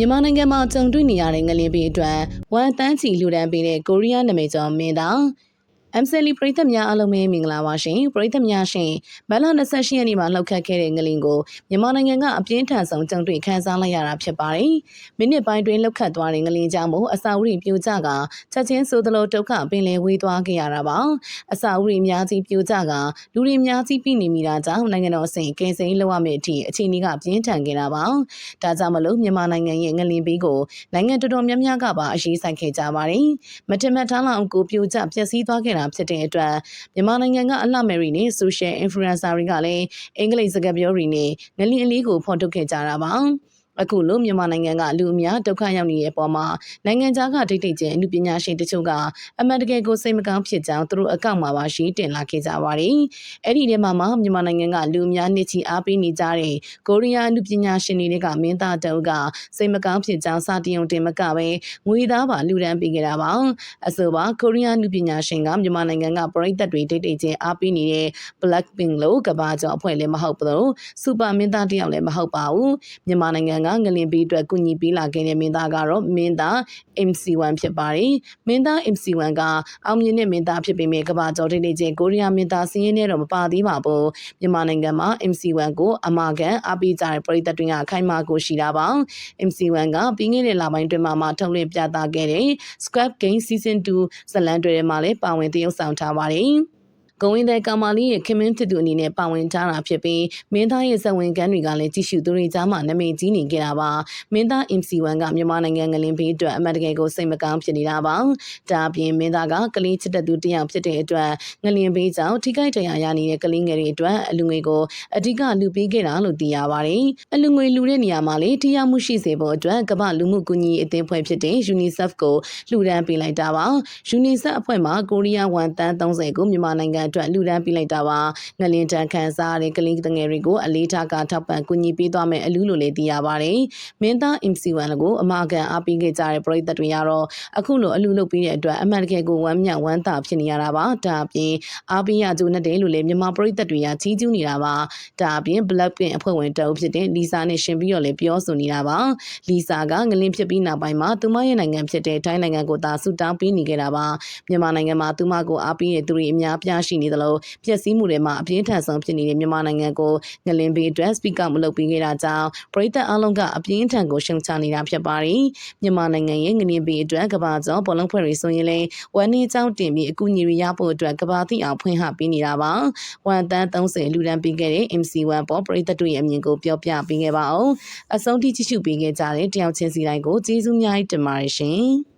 မြန်မာနိုင်ငံမှာကြုံတွေ့နေရတဲ့ငလျင်ပေးအတွက်ဝန်တန်းချီလူဒန်းပေးတဲ့ကိုရီးယားနာမည်ကျော်မင်းသား MCL ပရိသတ်များအားလုံးပဲမင်္ဂလာပါရှင်ပရိသတ်များရှင်မတ်လ28ရက်နေ့မှာလှုပ်ခတ်ခဲ့တဲ့ငလင်ကိုမြန်မာနိုင်ငံကအပြင်းထန်ဆုံးကြုံတွေ့ခန်းစားလိုက်ရတာဖြစ်ပါတယ်မိနစ်ပိုင်းတွင်လှုပ်ခတ်သွားတဲ့ငလင်ကြောင့်မို့အစာအုပ်ပြိုကျကချက်ချင်းဆိုသလိုဒုက္ခပင်လယ်ဝေးသွားခဲ့ရတာပါအစာအုပ်အများကြီးပြိုကျကလူတွေအများကြီးပြည်နေမိတာကြောင့်နိုင်ငံတော်အဆင့်ကယ်ဆယ်ရေးလုပ်ရမယ့်အထိအခြေအနေကပြင်းထန်ခဲ့တာပါဒါကြောင့်မလို့မြန်မာနိုင်ငံရဲ့ငလင်ဘေးကိုနိုင်ငံတော်တော်များများကပါအရေးဆိုင်ခဲ့ကြပါတယ်မထင်မှတ်ထားလောက်ကိုပြိုကျပျက်စီးသွားခဲ့တာဖြစ်တဲ့အတွက်မြန်မာနိုင်ငံကအလှမယ်ရီနဲ့ social influencer တွေကလည်းအင်္ဂလိပ်စကားပြောတွေနဲ့ငလင်အလေးကိုဖော်ထုတ်ခဲ့ကြတာပါ အခုလိုမြန်မာနိုင်ငံကလူအများဒုက္ခရောက်နေတဲ့အပေါ်မှာနိုင်ငံခြားကဒိတ်ဒိတ်ကျဲအမှုပညာရှင်တချို့ကအမှန်တကယ်ကိုစိတ်မကောင်းဖြစ်ကြောင်းသူတို့အကောင့်မှာပါရေးတင်လာခဲ့ကြပါတယ်။အဲ့ဒီထဲမှာမှမြန်မာနိုင်ငံကလူအများနှစ်ချီအားပေးနေကြတဲ့ကိုရီးယားအမှုပညာရှင်တွေကမင်းသားတုပ်ကစိတ်မကောင်းဖြစ်ကြောင်းစာတင်ုံတင်မကပဲငွေသားပါလူဒန်းပေးခဲ့တာပါ။အဆိုပါကိုရီးယားအမှုပညာရှင်ကမြန်မာနိုင်ငံကပရိသတ်တွေဒိတ်ဒိတ်ကျဲအားပေးနေတဲ့ Blackpink လို့ကဘာကျော်အဖွဲ့လည်းမဟုတ်ဘူးလို့စူပါမင်းသားတယောက်လည်းမဟုတ်ပါဘူး။မြန်မာနိုင်ငံကငလင်ပေးအတွက်ကူညီပေးလာခဲ့တဲ့မင်းသားကတော့မင်းသား MC1 ဖြစ်ပါတယ်။မင်းသား MC1 ကအောင်မြင်တဲ့မင်းသားဖြစ်ပေမဲ့ကဘာကျော်တိတ်တိတ်ချင်းကိုရီးယားမင်းသားစီးရင်နဲ့တော့မပါသေးပါဘူး။မြန်မာနိုင်ငံမှာ MC1 ကိုအမာကန်အားပေးကြတဲ့ပရိသတ်တွေကခိုင်မာကိုရှိတာပါ။ MC1 ကပြီးခဲ့တဲ့လပိုင်းတွင်မှမှထုတ်လွှင့်ပြသခဲ့တဲ့ Squid Game Season 2ဇလန်တွေထဲမှာလည်းပါဝင်သရုပ်ဆောင်ထားပါတယ်။ ဂုံဝင်တဲ့ကာမာလီရဲ့ခင်မင်းဖြစ်သူအနေနဲ့ပါဝင်ကြတာဖြစ်ပြီးမင်းသားရဲ့ဇဝင်ကန်းတွေကလည်းကြည့်ရှုသူတွေကြားမှာနာမည်ကြီးနေကြတာပါမင်းသား MC1 ကမြန်မာနိုင်ငံငလင်ဘေးအတွက်အမတ်တကယ်ကိုစိတ်မကောင်းဖြစ်နေတာပါဒါအပြင်မင်းသားကကလေးချစ်တဲ့သူတယောက်ဖြစ်တဲ့အတွက်ငလင်ဘေးကြောင့်ထိခိုက်ဒဏ်ရာရနေတဲ့ကလေးငယ်တွေအတွက်အလူငွေကိုအဓိကလူပေးခဲ့တာလို့သိရပါတယ်အလူငွေလူတဲ့နေရာမှာလေတရားမှုရှိစေဖို့အတွက်ကမ္ဘာလူမှုကူညီရေးအသင်းဖွဲ့ဖြစ်တဲ့ UNICEF ကိုလှူဒန်းပေးလိုက်တာပါ UNICEF အဖွဲ့မှာကိုရီးယားဝန်တန်း30ကိုမြန်မာနိုင်ငံအတွက်လူဒန်းပေးလိုက်တာပါငလင်တန်ခန်းစားတဲ့ကလေးငယ်တွေကိုအလေးထားကထောက်ပံ့ကူညီပေးသွားမယ်အလူလိုလည်းသိရပါတယ်မင်းသား MC1 ကိုအမကန်အားပေးခဲ့ကြတဲ့ပရိသတ်တွေကတော့အခုလိုအလူလုပ်ပြီးတဲ့အတွက်အမှန်တကယ်ကိုဝမ်းမြောက်ဝမ်းသာဖြစ်နေရတာပါဒါအပြင်အားပေးရကြိုးနဲ့တယ်လို့လည်းမြန်မာပရိသတ်တွေကကြီးကျူးနေတာပါဒါအပြင် Blackpink အဖွဲ့ဝင်တအုပ်ဖြစ်တဲ့လီဆာနဲ့ရှင်ပြီးတော့လည်းပြောဆိုနေတာပါလီဆာကငလင်ဖြစ်ပြီးနောက်ပိုင်းမှာသူမရဲ့နိုင်ငံဖြစ်တဲ့ထိုင်းနိုင်ငံကိုသာဆူတောင်းပေးနေခဲ့တာပါမြန်မာနိုင်ငံမှာသူမကိုအားပေးတဲ့သူတွေအများပြားရှိနေသလိုပျက်စီးမှုတွေမှာအပြင်းထန်ဆုံးဖြစ်နေတဲ့မြန်မာနိုင်ငံကိုငလင်ဘေးအတွက် speaker မလုပ်ပေးခဲ့တာကြောင့်ပြည်သက်အလုံးကအပြင်းထန်ကိုရှုံချနေတာဖြစ်ပါတယ်မြန်မာနိုင်ငံရဲ့ငလင်ဘေးအတွက်ကဘာကျော်ဘောလုံးဖွဲ့တွေဆိုရင်လည်းဝန်နေကြောင်းတင်ပြီးအကူအညီတွေရဖို့အတွက်ကဘာတိအောင်ဖွင့်ဟပေးနေတာပါဝန်တန်း30လူတန်းပေးခဲ့တဲ့ MC1 ပေါ်ပြည်သက်တို့ရဲ့အမြင်ကိုပြောပြပေးခဲ့ပါအောင်အဆုံးထိကြည့်ရှုပေးခဲ့ကြတဲ့တယောက်ချင်းစီတိုင်းကိုကျေးဇူးများတင်ပါတယ်ရှင်